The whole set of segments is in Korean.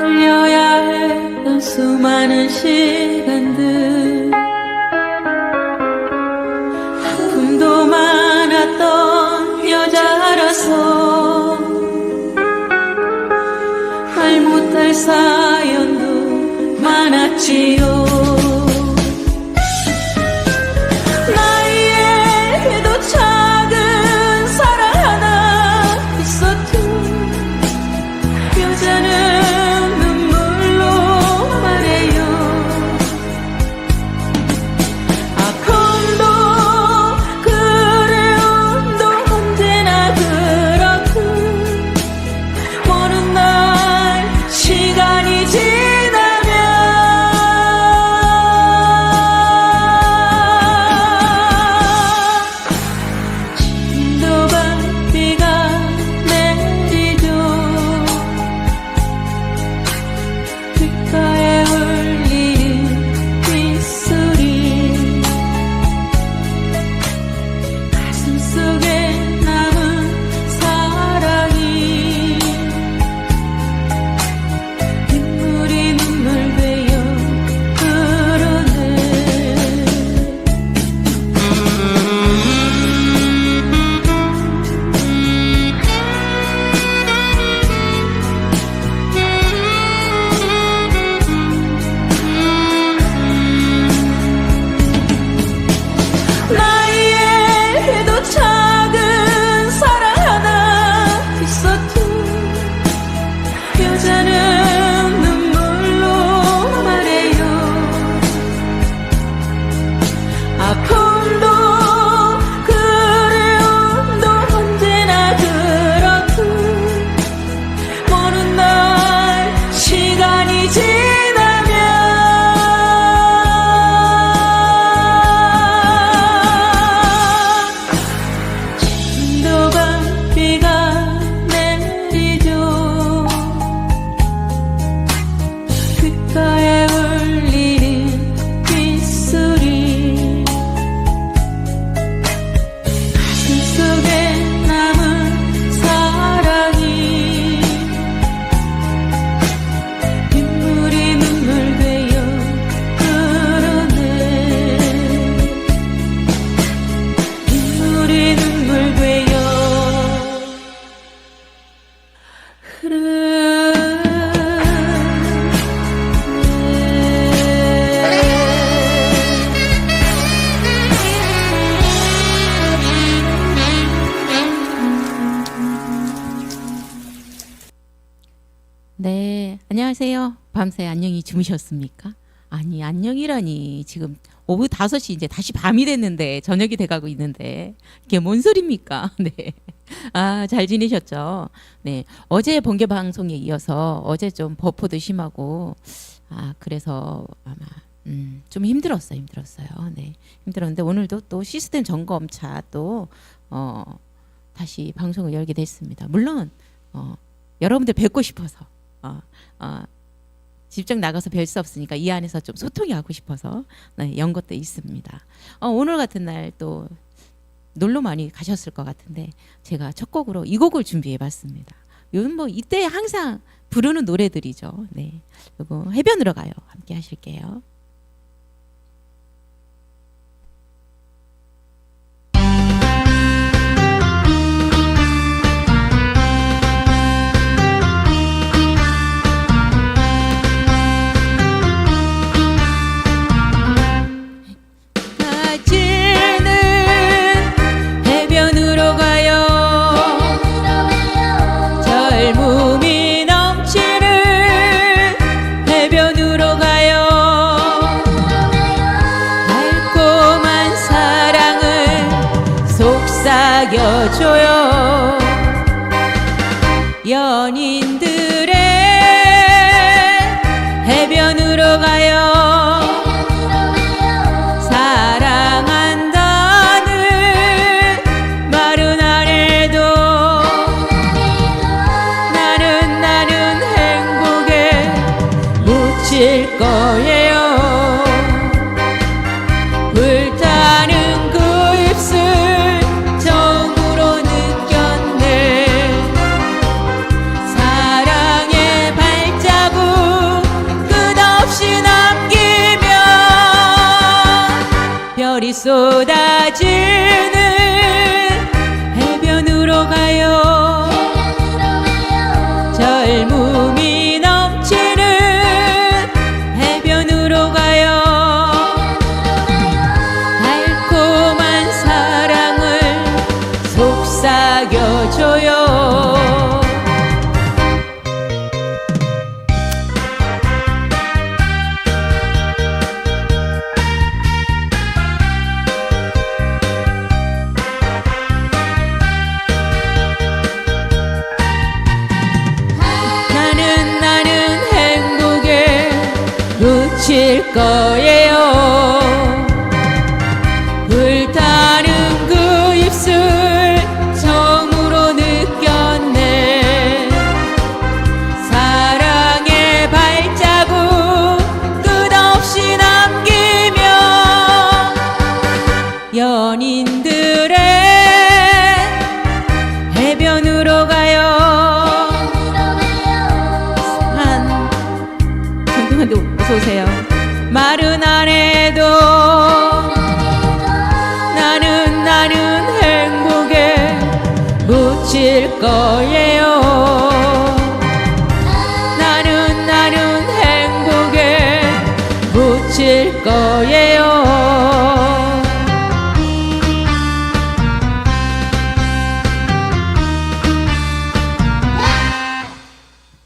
흘려야 했던 수많은 시 주무셨습니까? 아니, 안녕이라니. 지금 오후 5시 이제 다시 밤이 됐는데, 저녁이 돼가고 있는데, 이게 뭔 소리입니까? 네. 아, 잘 지내셨죠? 네. 어제 번개 방송에 이어서 어제 좀 버퍼도 심하고, 아, 그래서 아마, 음, 좀 힘들었어요. 힘들었어요. 네. 힘들었는데, 오늘도 또 시스템 점검차 또, 어, 다시 방송을 열게 됐습니다. 물론, 어, 여러분들 뵙고 싶어서, 어, 어, 직접 나가서 뵐 수 없으니까 이 안에서 좀 소통이 하고 싶어서 네, 연 것도 있습니다. 어, 오늘 같은 날 또 놀러 많이 가셨을 것 같은데 제가 첫 곡으로 이 곡을 준비해봤습니다. 요즘 뭐 이때 항상 부르는 노래들이죠. 네, 요거 해변으로 가요. 함께 하실게요. 거예요. 불타는 그 입술 처음으로 느꼈네. 사랑의 발자국 끝없이 남기며 연인들의 해변으로 가요. 어서 오세요. 말은 안 해도 나는 나는 행복에 묻힐 거예요. 나는 나는 행복에 묻힐 거예요.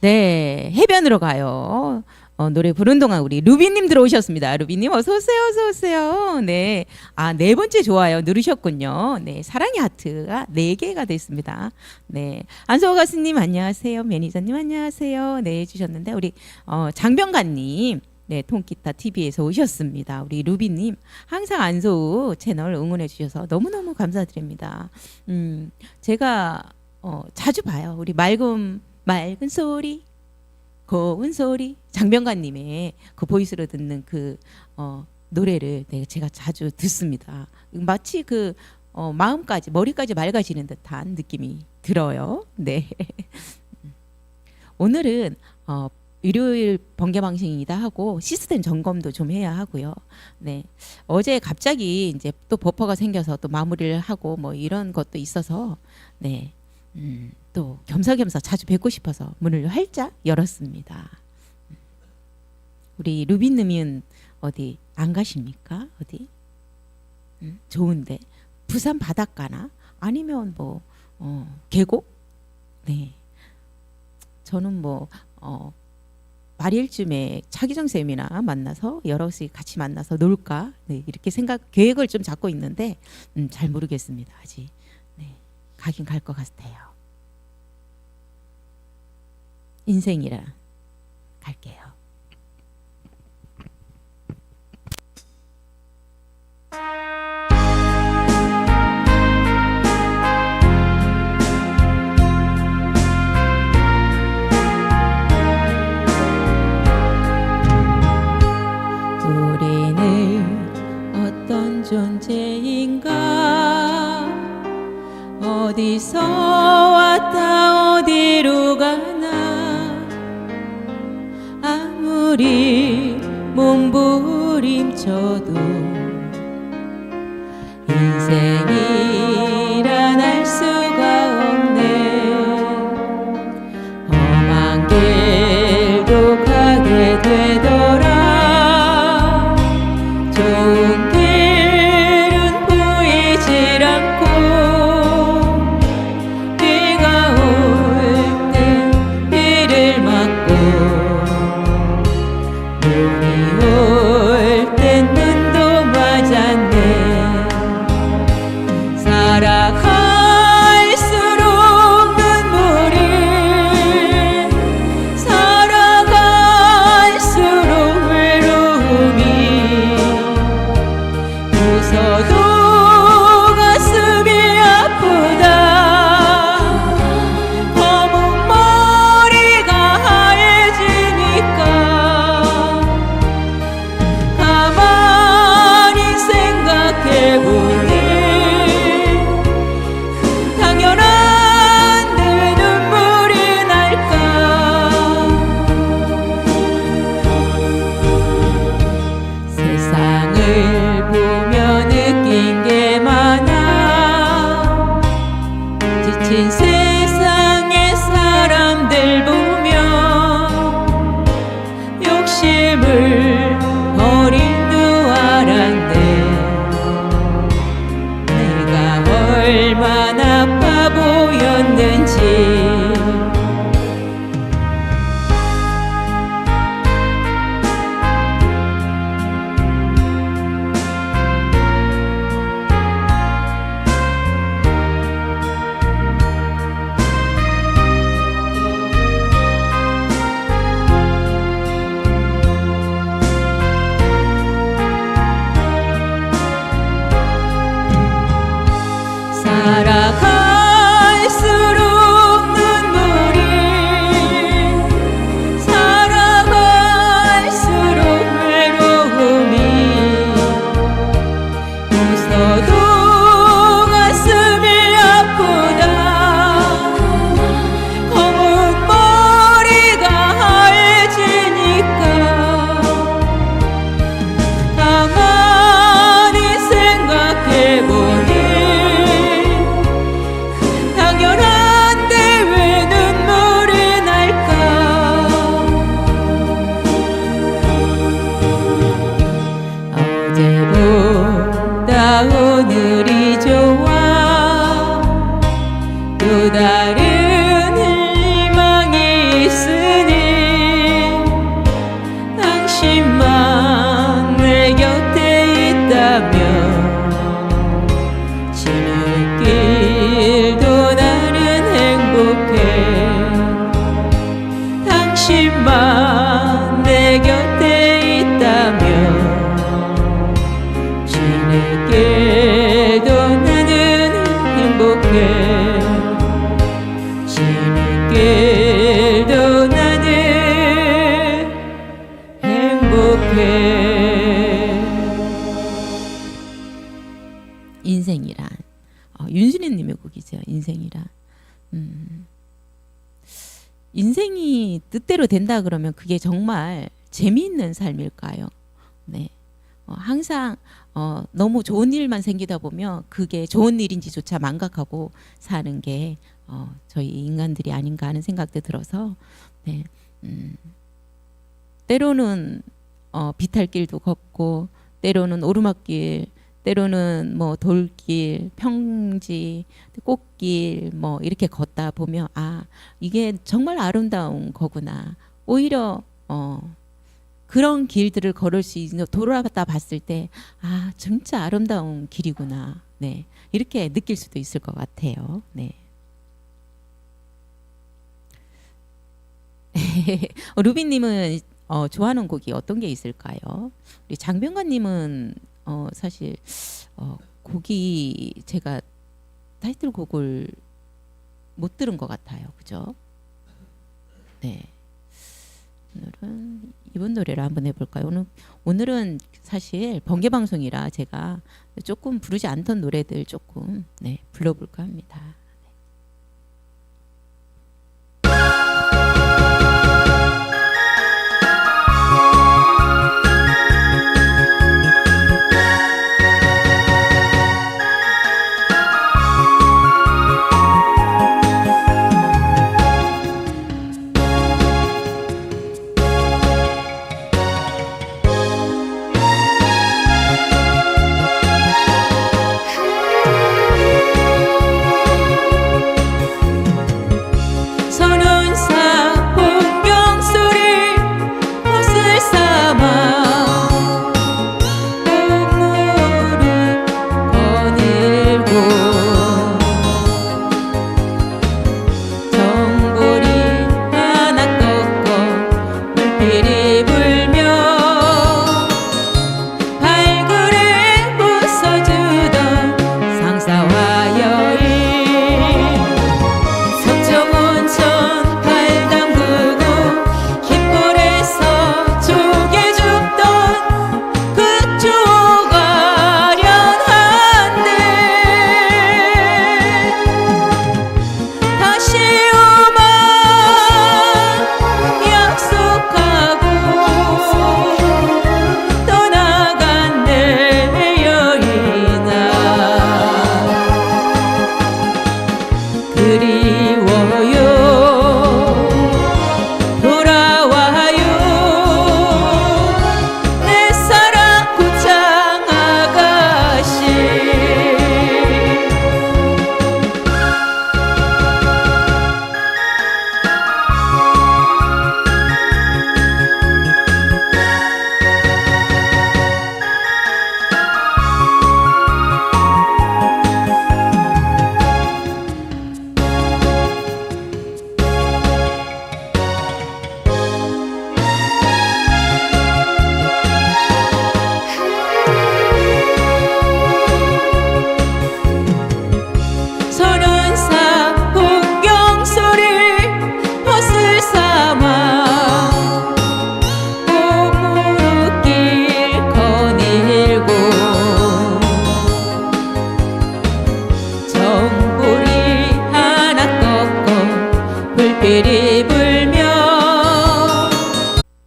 네, 해변으로 가요. 어, 노래 부른 동안 우리 루비님 들어오셨습니다. 루비님 어서 오세요, 어서 오세요. 네, 아네 번째 좋아요 누르셨군요. 네, 사랑의 하트가 네 개가 됐습니다. 네, 안소호 가수님 안녕하세요, 매니저님 안녕하세요. 네, 해주셨는데 우리 어, 장병관님. 네, 통기타 TV에서 오셨습니다. 우리 루비님 항상 안소우 채널 응원해 주셔서 너무 너무 감사드립니다. 음, 제가 어, 자주 봐요. 우리 맑은 맑은 소리, 고운 소리, 장병관님의 그 보이스로 듣는 그 어, 노래를 네, 제가 자주 듣습니다. 마치 그 어, 마음까지 머리까지 맑아지는 듯한 느낌이 들어요. 네. 오늘은 어, 일요일 번개 방송이기도 하고 시스템 점검도 좀 해야 하고요. 네. 어제 갑자기 이제 또 버퍼가 생겨서 또 마무리를 하고 뭐 이런 것도 있어서 네. 음, 또 겸사겸사 자주 뵙고 싶어서 문을 활짝 열었습니다. 우리 루비님은 어디 안 가십니까? 어디? 음, 좋은데 부산 바닷가나 아니면 뭐 어, 계곡? 네. 저는 뭐 어, 말일쯤에 차기정 쌤이나 만나서 여럿이 같이 만나서 놀까 네, 이렇게 생각 계획을 좀 잡고 있는데 음, 잘 모르겠습니다 아직 네, 가긴 갈 것 같아요. 인생이라 갈게요. 인생 para 뜻대로 된다 그러면 그게 정말 재미있는 삶일까요? 네, 어, 항상 어, 너무 좋은 일만 생기다 보면 그게 좋은 일인지조차 망각하고 사는 게 어, 저희 인간들이 아닌가 하는 생각도 들어서 네, 음, 때로는 어, 비탈길도 걷고 때로는 오르막길 때로는 뭐 돌길, 평지, 꽃길 뭐 이렇게 걷다 보면 아 이게 정말 아름다운 거구나. 오히려 어 그런 길들을 걸을 수 있는 돌아갔다 봤을 때 아 진짜 아름다운 길이구나. 네 이렇게 느낄 수도 있을 것 같아요. 네. 어, 루비님은 어, 좋아하는 곡이 어떤 게 있을까요? 우리 장병관님은 어, 사실 어, 곡이 제가 타이틀곡을 못 들은 것 같아요, 그죠? 네. 오늘은 이번 노래를 한번 해볼까요? 오늘 오늘은 사실 번개 방송이라 제가 조금 부르지 않던 노래들 조금 네 불러볼까 합니다.